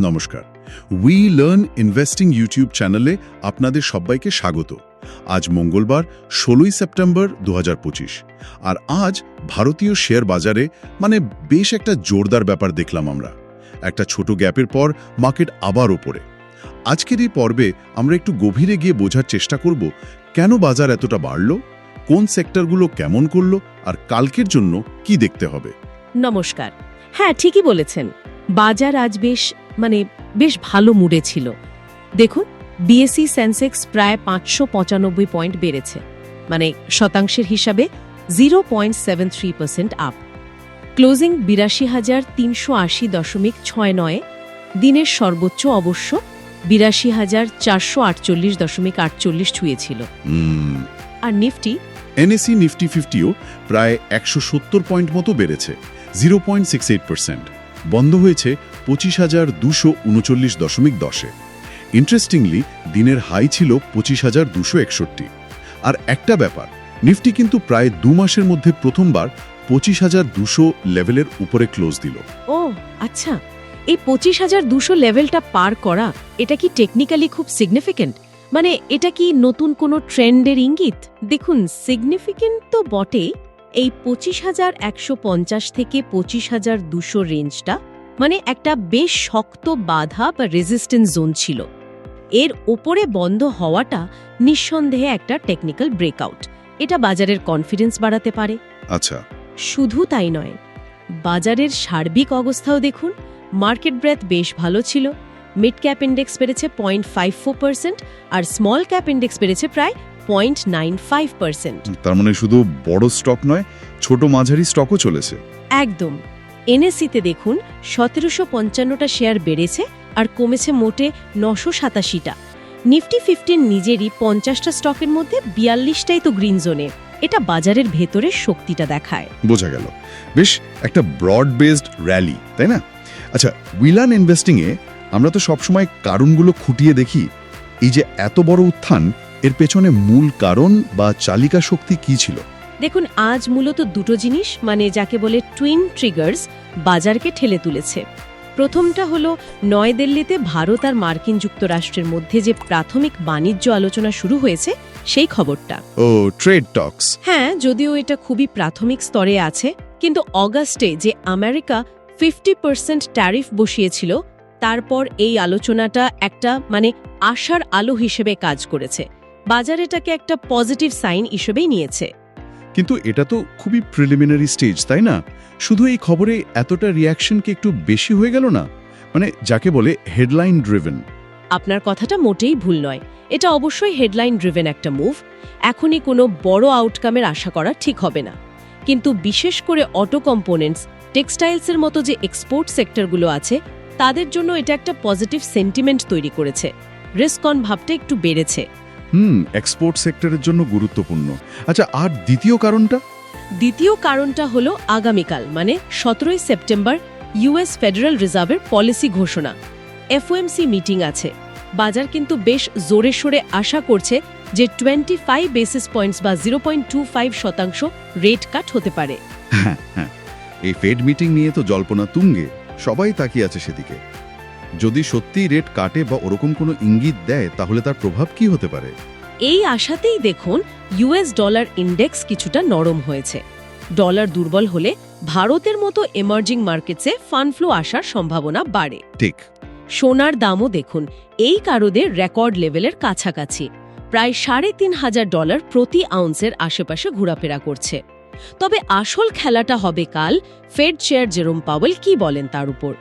নমস্কার। We learn investing YouTube চ্যানেলে আপনাদের সবাইকে স্বাগত। আজ মঙ্গলবার, ষোলোই সেপ্টেম্বর দু আর আজ ভারতীয় শেয়ার বাজারে মানে বেশ একটা জোরদার ব্যাপার দেখলাম আমরা। একটা ছোট গ্যাপের পর মার্কেট আবার ওপরে। আজকের এই পর্বে আমরা একটু গভীরে গিয়ে বোঝার চেষ্টা করব, কেন বাজার এতটা বাড়ল? কোন সেক্টরগুলো কেমন করল? আর কালকের জন্য কি দেখতে হবে? নমস্কার। হ্যাঁ ঠিকই বলেছেন। বাজার আজ বেশ মানে বেশ ভালো মুডে ছিল। দেখুন বিএসসি সেন্সেক্স প্রায় পাঁচশো পঁচানব্বই পয়েন্ট বেড়েছে। মানে শতাংশের হিসাবে zero point seven three percent up closing বিরাশি হাজার তিনশো আশি দশমিক ছয় নয়ে। দিনের সর্বোচ্চ অবশ্য বিরাশি হাজার চারশো আটচল্লিশ দশমিক আটচল্লিশ ছুঁয়েছিল। আর নিফটি এনএসি নিফটি ফিফটিও প্রায় একশো সত্তর পয়েন্ট মতো বেড়েছে zero point six eight percent বন্ধ হয়েছে পঁচিশ হাজার দুশো উনচল্লিশ দশমিক দশে। ইন্টারেস্টিংলি দিনের হাই ছিল পঁচিশ হাজার দুশো একষট্টি। আর একটা ব্যাপার নিফটি কিন্তু প্রায় দু মাসের মধ্যে প্রথমবার পঁচিশ হাজার দুশো লেভেলের উপরে ক্লোজ দিল। ও আচ্ছা। এই পঁচিশ হাজার দুশো লেভেলটা পার করা, এটা কি টেকনিক্যালি খুব সিগনিফিকেন্ট মানে এটা কি নতুন কোনো ট্রেন্ডের ইঙ্গিত? দেখুন সিগনিফিকেন্ট তো বটেই। এই পঁচিশ হাজার একশো পঞ্চাশ থেকে পঁচিশ হাজার দুশো রেঞ্জটা মানে একটা বেশ শক্ত বাধা বা রেজিস্ট্যান্স জোন ছিল। এর ওপরে বন্ধ হওয়াটা নিঃসন্দেহে একটা টেকনিক্যাল ব্রেকআউট এটা বাজারের কনফিডেন্স বাড়াতে পারে। আচ্ছা। শুধু তাই নয় বাজারের সার্বিক অবস্থাও দেখুন মার্কেট ব্রেথ বেশ ভালো ছিল। মিড ক্যাপ ইন্ডেক্স বেড়েছে পয়েন্ট ফাইভ ফোর পার্সেন্ট আর স্মল ক্যাপ ইন্ডেক্স বেড়েছে প্রায় পয়েন্ট নাইন ফাইভ পার্সেন্ট তার মানে শুধু বড় স্টক নয় ছোট মাঝারি স্টকও চলেছে। একদম। এনএসসিতে দেখুন, সতেরোশো পঞ্চান্নটা শেয়ার বেড়েছে আর কমেছে মোটে নশো সাতাশিটা। নিফটি ফিফটিন নিজেরই পঞ্চাশটা স্টকের মধ্যে বিয়াল্লিশটাই তো গ্রিন জোনে। এটা বাজারের ভেতরের শক্তিটা দেখায়। বোঝা গেল। বেশ, একটা ব্রড বেসড র্যালি, তাই না? আচ্ছা উইলান ইনভেস্টিংয়ে আমরা তো সবসময় কারণগুলো খুঁটিয়ে দেখি। এই যে এত বড় উত্থান, এর পেছনে মূল কারণ বা চালিকা শক্তি কি ছিল? দেখুন আজ মূলত দুটো জিনিস মানে যাকে বলে টুইন ট্রিগার্স বাজারকে ঠেলে তুলেছে। প্রথমটা হলো নয়াদিল্লিতে ভারত আর মার্কিন যুক্তরাষ্ট্রের মধ্যে যে প্রাথমিক বাণিজ্য আলোচনা শুরু হয়েছে সেই খবরটা। ও ট্রেড টক্স হ্যাঁ যদিও এটা খুবই প্রাথমিক স্তরে আছে কিন্তু অগাস্টে যে আমেরিকা ফিফটি পার্সেন্ট ট্যারিফ বসিয়েছিল তারপর এই আলোচনাটা একটা মানে আশার আলো হিসেবে কাজ করেছে। বাজার এটাকে একটা পজিটিভ সাইন হিসেবেই নিয়েছে। কিন্তু এটা তো খুবই প্রিলিমিনারি স্টেজ তাই না? শুধু এই খবরে এতটা রিয়াকশন কি একটু বেশি হয়ে গেল না? মানে যাকে বলে হেডলাইন ড্রিভেন আপনার কথাটা মোটেই ভুল নয়। এটা অবশ্যই হেডলাইন ড্রিভেন একটা মুভ এখনই কোনো বড় আউটকামের আশা করা ঠিক হবে না। কিন্তু বিশেষ করে অটো কম্পোনেন্টস টেক্সটাইলসের মতো যে এক্সপোর্ট সেক্টরগুলো আছে, তাদের জন্য এটা একটা পজিটিভ সেন্টিমেন্ট তৈরি করেছে। রিস্ক অন ভাবটা একটু বেড়েছে। হুম এক্সপোর্ট সেক্টরের জন্য গুরুত্বপূর্ণ। আচ্ছা আর দ্বিতীয় কারণটা? দ্বিতীয় কারণটা হলো আগামীকাল মানে সতেরোই সেপ্টেম্বর ইউএস ফেডারেল রিজার্ভের পলিসি ঘোষণা। এফওএমসি মিটিং আছে। বাজার কিন্তু বেশ জোরে সোরে আশা করছে যে টোয়েন্টি ফাইভ বেসিস পয়েন্টস বা জিরো পয়েন্ট টু ফাইভ শতাংশ রেট কাট হতে পারে। হ্যাঁ হ্যাঁ। এই ফেড মিটিং নিয়ে তো জল্পনা তুঙ্গে। সবাই তাকিয়ে আছে সেদিকে। যদি সত্যিই রেট কাটে বা ওরকম কোনো ইঙ্গিত দেয় তাহলে তার প্রভাব কি হতে পারে? এই আশাতেই দেখুন ইউএস ডলার ইন্ডেক্স কিছুটা নরম হয়েছে। ডলার দুর্বল হলে ভারতের মতো এমার্জিং মার্কেটসে ফান্ড ফ্লো আসার সম্ভাবনা বাড়ে। ঠিক। সোনার দামও দেখুন এই কারোদের রেকর্ড লেভেলের কাছাকাছি। প্রায় সাড়ে তিন হাজার ডলার প্রতি আউন্সের আশেপাশে ঘোরাফেরা করছে। তবে আসল খেলাটা হবে কাল ফেড চেয়ার জেরোম পাওয়েল কি বলেন তার উপর?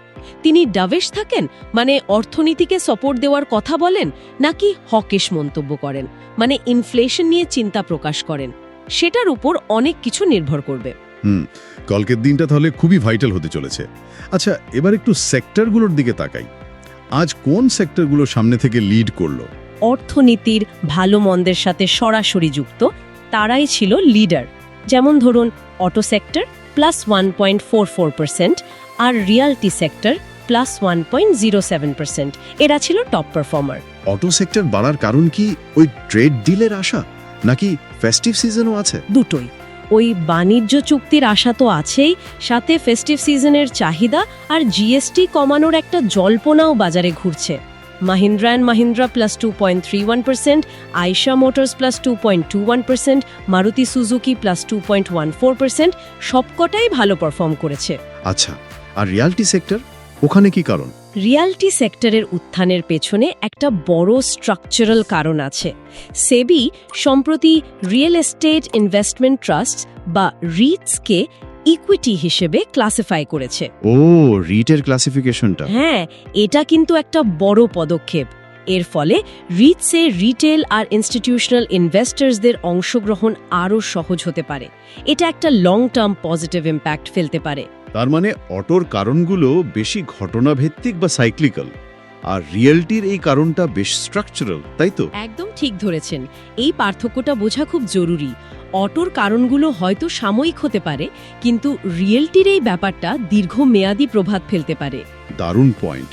তিনি ডাভেশ থাকেন? মানে অর্থনীতিকে সপোর্ট দেওয়ার কথা বলেন? নাকি হকেশ মন্তব্য করেন? মানে ইনফ্লেশন নিয়ে চিন্তা প্রকাশ করেন? সেটার উপর অনেক কিছু নির্ভর করবে। হুম কালকের দিনটা তাহলে খুবই ভাইটাল হতে চলেছে। আচ্ছা এবার একটু সেক্টরগুলোর দিকে তাকাই। আজ কোন সেক্টরগুলো সামনে থেকে লিড করল? অর্থনীতির ভালো মন্দের সাথে সরাসরি যুক্ত তারাই ছিল লিডার যেমন ধরুন auto sector plus one point four four percent আর realty sector plus one point zero seven percent এরা ছিল টপ পারফর্মার অটো সেক্টর বাড়ার কারণ কি ওই ট্রেড ডিলের আশা নাকি ফেস্টিভ সিজনও আছে? দুটোই। ওই বাণিজ্য চুক্তির আশা তো আছেই সাথে ফেস্টিভ সিজনের চাহিদা আর জিএসটি কমানোর একটা জল্পনাও বাজারে ঘুরছে। Mahindra and Mahindra plus two point three one percent Eicher motors plus two point two one percent Maruti Suzuki plus two point one four percent সবকটাই ভালো পারফর্ম করেছে। আচ্ছা আর রিয়ালটি সেক্টর ওখানে কি কারণ? রিয়ালটি সেক্টরের উত্থানের পেছনে একটা বড় স্ট্রাকচারাল কারণ আছে। সেবি সম্প্রতি রিয়েল এস্টেট ইনভেস্টমেন্ট ট্রাস্ট বা রিটসকে ইকুইটি হিসেবে ক্লাসিফাই করেছে। ও রিটের ক্লাসিফিকেশনটা। হ্যাঁ এটা কিন্তু একটা বড় পদক্ষেপ। এর ফলে রিটসে রিটেল আর ইনস্টিটিউশনাল ইনভেস্টার্সদের অংশগ্রহণ আরও সহজ হতে পারে। এটা একটা লং টার্ম পজিটিভ ইম্প্যাক্ট ফেলতে পারে। তার মানে অটোর কারণগুলো বেশি ঘটনাভিত্তিক বা সাইক্লিক্যাল আর রিয়েলটির এই কারণটা বেশ স্ট্রাকচারাল তাই তো? একদম ঠিক ধরেছেন। এই পার্থক্যটা বোঝা খুব জরুরি। অটোর কারণগুলো হয়তো সাময়িক হতে পারে কিন্তু রিয়েলটির এই ব্যাপারটা দীর্ঘমেয়াদী প্রভাব ফেলতে পারে। দারুণ পয়েন্ট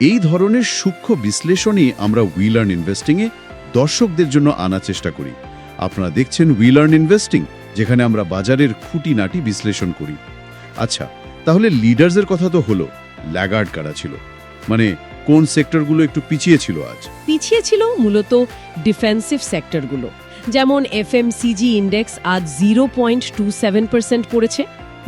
এই ধরনের সূক্ষ্ম বিশ্লেষণই আমরা উইলার্ন ইনভেস্টিংয়ে দর্শকদের জন্য আনার চেষ্টা করি। আপনারা দেখছেন উইলার্ন ইনভেস্টিং যেখানে আমরা বাজারের খুঁটিনাটি বিশ্লেষণ করি। আচ্ছা তাহলে লিডার্সের কথা তো হলো, ল্যাগার্ড কারা ছিল? মানে কোন সেক্টরগুলো একটু পিছিয়ে ছিল আজ? পিছিয়ে ছিল মূলত ডিফেন্সিভ সেক্টরগুলো, যেমন এফএমসিজি ইন্ডেক্স আজ zero point two seven percent পড়েছে,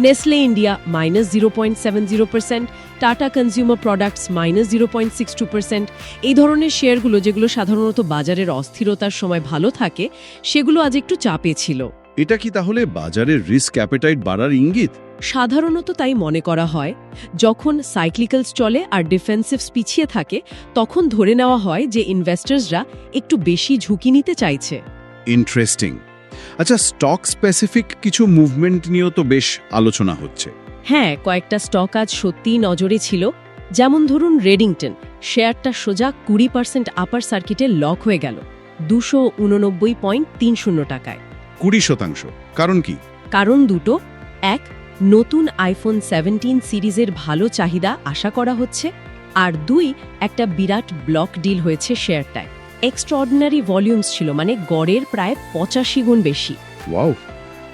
Nestle India minus zero point seven zero percent, Tata consumer products minus zero point six two percent, এই ধরনের শেয়ারগুলো যেগুলো সাধারণত বাজারের অস্থিরতার সময় ভালো থাকে, সেগুলো আজ একটু চাপে ছিল। এটা কি তাহলে বাজারের রিস্ক অ্যাপেটাইট বাড়ার ইঙ্গিত? সাধারণত তাই মনে করা হয় যখন সাইক্লিক্যালস চলে আর ডিফেন্সিভস পিছিয়ে থাকে তখন ধরে নেওয়া হয় যে ইনভেস্টার্সরা একটু বেশি ঝুঁকি নিতে চাইছে। ইন্টারেস্টিং আচ্ছা স্টক স্পেসিফিক কিছু মুভমেন্ট নিয়েও তো বেশ আলোচনা হচ্ছে। হ্যাঁ কয়েকটা স্টক আজ সত্যিই নজরে ছিল। যেমন ধরুন রেডিংটন শেয়ারটা সোজা কুড়ি পার্সেন্ট আপার সার্কিটে লক হয়ে গেল দুশো উননব্বই পয়েন্ট তিন শূন্য টাকায়। কুড়ি শতাংশ। কারণ কি? কারণ দুটো। এক নতুন আইফোন সেভেন্টিন সিরিজের ভালো চাহিদা আশা করা হচ্ছে। আর দুই একটা বিরাট ব্লক ডিল হয়েছে শেয়ারটায়। এক্সট্রাঅর্ডিনারি ভলিউমস ছিল মানে গড়ের প্রায় পঁচাশি গুণ বেশি। ওয়াও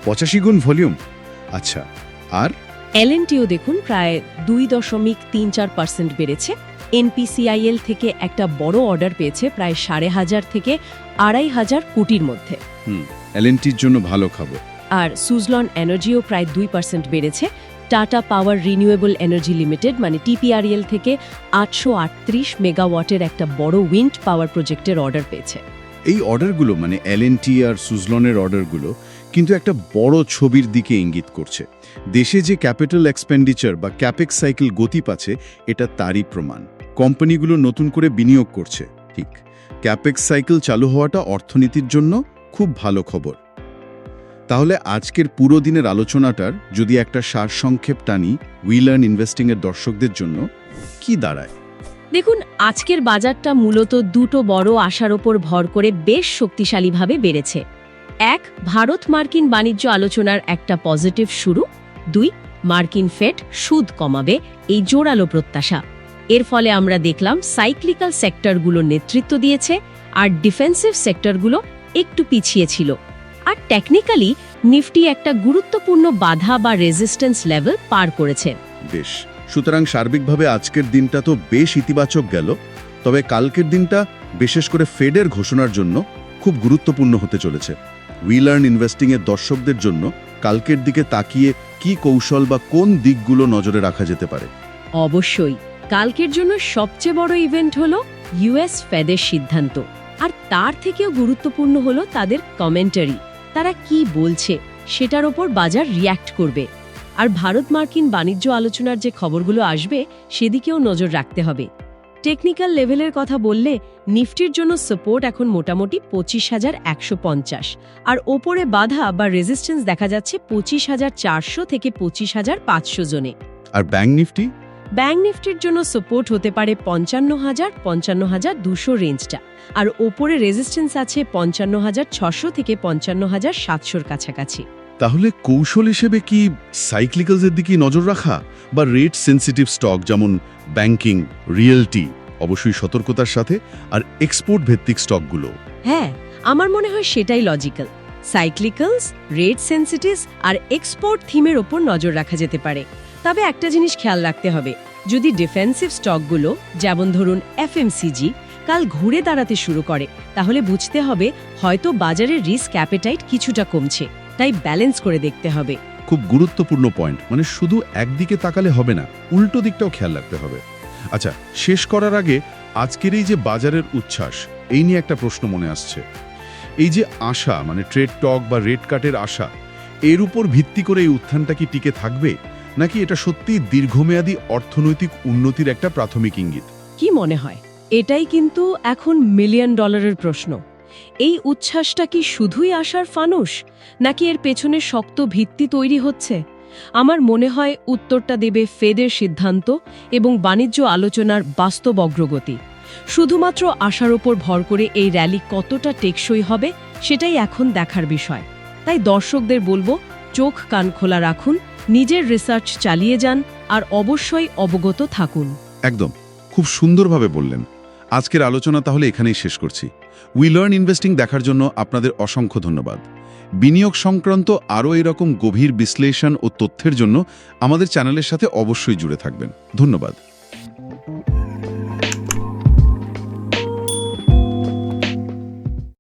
পঁচাশি গুণ ভলিউম। আচ্ছা আর? এলএনটিও দেখুন প্রায় দুই দশমিক তিন চার পার্সেন্ট বেড়েছে। এনপিসিআইএল থেকে একটা বড় অর্ডার পেয়েছে প্রায় সাড়ে হাজার থেকে আড়াই হাজার কোটির মধ্যে। এলএনটির জন্য ভালো খবর। আর সুজলন এনার্জিও প্রায় দুই পার্সেন্ট বেড়েছে। Tata power renewable energy limited মানে টিপিআরএল থেকে আটশো আটত্রিশ মেগাওয়াটের একটা বড় উইন্ড পাওয়ার প্রজেক্টের অর্ডার পেয়েছে। এই অর্ডারগুলো মানে এলএনটি আর সুজলনের অর্ডারগুলো কিন্তু একটা বড় ছবির দিকে ইঙ্গিত করছে। দেশে যে ক্যাপিটাল এক্সপেন্ডিচার বা ক্যাপেক্স সাইকেল গতি পাচ্ছে এটা তারই প্রমাণ। কোম্পানিগুলো নতুন করে বিনিয়োগ করছে। ঠিক। ক্যাপেক্স সাইকেল চালু হওয়াটা অর্থনীতির জন্য খুব ভালো খবর। তাহলে আজকের পুরো দিনের আলোচনাটার যদি একটা সারসংক্ষেপ টানি উইলার্ন ইনভেস্টিংয়ের দর্শকদের জন্য, কি দাঁড়ায়? দেখুন, আজকের বাজারটা মূলত দুটো বড় আশার ওপর ভর করে বেশ শক্তিশালীভাবে বেড়েছে। এক, ভারত মার্কিন বাণিজ্য আলোচনার একটা পজিটিভ শুরু। দুই, মার্কিন ফেড সুদ কমাবে, এই জোরালো প্রত্যাশা। এর ফলে আমরা দেখলাম সাইক্লিক্যাল সেক্টরগুলো নেতৃত্ব দিয়েছে, আর ডিফেন্সিভ সেক্টরগুলো একটু পিছিয়ে ছিল। আর টেকনিক্যালি নিফটি একটা গুরুত্বপূর্ণ বাধা বা রেজিস্ট্যান্স লেভেল পার করেছে। বেশ সুতরাং সার্বিকভাবে আজকের দিনটা তো বেশ ইতিবাচক গেল। তবে কালকের দিনটা বিশেষ করে ফেডের ঘোষণার জন্য খুব গুরুত্বপূর্ণ হতে চলেছে। উইলার্ন ইনভেস্টিংয়ের দর্শকদের জন্য কালকের দিকে তাকিয়ে কি কৌশল বা কোন দিকগুলো নজরে রাখা যেতে পারে? অবশ্যই কালকের জন্য সবচেয়ে বড় ইভেন্ট হলো ইউএস ফেদের সিদ্ধান্ত। আর তার থেকেও গুরুত্বপূর্ণ হলো তাদের কমেন্টারি তারা কি বলছে সেটার ওপর বাজার রিয়্যাক্ট করবে। আর ভারত মার্কিন বাণিজ্য আলোচনার যে খবরগুলো আসবে সেদিকেও নজর রাখতে হবে। টেকনিক্যাল লেভেলের কথা বললে নিফটির জন্য সাপোর্ট এখন মোটামুটি পঁচিশ হাজার একশো পঞ্চাশ। আর ওপরে বাধা বা রেজিস্ট্যান্স দেখা যাচ্ছে পঁচিশ হাজার চারশো থেকে পঁচিশ হাজার পাঁচশো জনে। আর ব্যাংক নিফটি? ব্যাংক নিফটির জন্য সাপোর্ট হতে পারে পঞ্চান্ন হাজার পঞ্চান্ন হাজার দুশো রেঞ্জটা। আর ওপরে রেজিস্ট্যান্স আছে পঞ্চান্ন হাজার ছশো থেকে পঞ্চান্ন হাজার সাতশোর কাছাকাছি। তাহলে কৌশল হিসেবে কি সাইক্লিক্যালসের দিকে নজর রাখা? বা রেট সেন্সিটিভ স্টক যেমন ব্যাংকিং রিয়েলটি অবশ্যই সতর্কতার সাথে আর এক্সপোর্ট ভিত্তিক স্টকগুলো হ্যাঁ আমার মনে হয় সেটাই লজিক্যাল সাইক্লিক্যালস রেট সেন্সিটিভস আর এক্সপোর্ট থিমের ওপর নজর রাখা যেতে পারে। তবে একটা জিনিস খেয়াল রাখতে হবে। যদি ডিফেন্সিভ স্টকগুলো যেমন ধরুন এফএমসিজি কাল ঘুরে দাঁড়াতে শুরু করে, তাহলে বুঝতে হবে হয়তো বাজারের রিস্ক অ্যাপেটাইট কিছুটা কমছে। তাই ব্যালেন্স করে দেখতে হবে। খুব গুরুত্বপূর্ণ পয়েন্ট মানে শুধু একদিকে তাকালে হবে না, উল্টো দিকটাও খেয়াল রাখতে হবে। আচ্ছা শেষ করার আগে আজকের এই যে বাজারের উচ্ছ্বাস, এই নিয়ে একটা প্রশ্ন মনে আসছে। এই যে আশা মানে ট্রেড টক বা রেড কাটের আশা, এর উপর ভিত্তি করে এই উত্থানটা কি টিকে থাকবে? নাকি এটা সত্যি দীর্ঘমেয়াদী অর্থনৈতিক উন্নতির একটা প্রাথমিক ইঙ্গিত? কি মনে হয়? এটাই কিন্তু এখন মিলিয়ন ডলারের প্রশ্ন। এই উচ্ছ্বাসটা কি শুধুই আসার ফানুস, নাকি এর পেছনে শক্ত ভিত্তি তৈরি হচ্ছে? আমার মনে হয় উত্তরটা দেবে ফেদের সিদ্ধান্ত এবং বাণিজ্য আলোচনার বাস্তব অগ্রগতি। শুধুমাত্র আশার ওপর ভর করে এই র্যালি কতটা টেকসই হবে, সেটাই এখন দেখার বিষয়। তাই দর্শকদের বলব, চোখ কান খোলা রাখুন নিজের রিসার্চ চালিয়ে যান আর অবশ্যই অবগত থাকুন। একদম। খুব সুন্দরভাবে বললেন। আজকের আলোচনা তাহলে এখানেই শেষ করছি। উই লার্ন ইনভেস্টিং দেখার জন্য আপনাদের অসংখ্য ধন্যবাদ। বিনিয়োগ সংক্রান্ত আরও এরকম গভীর বিশ্লেষণ ও তথ্যের জন্য আমাদের চ্যানেলের সাথে অবশ্যই জুড়ে থাকবেন। ধন্যবাদ।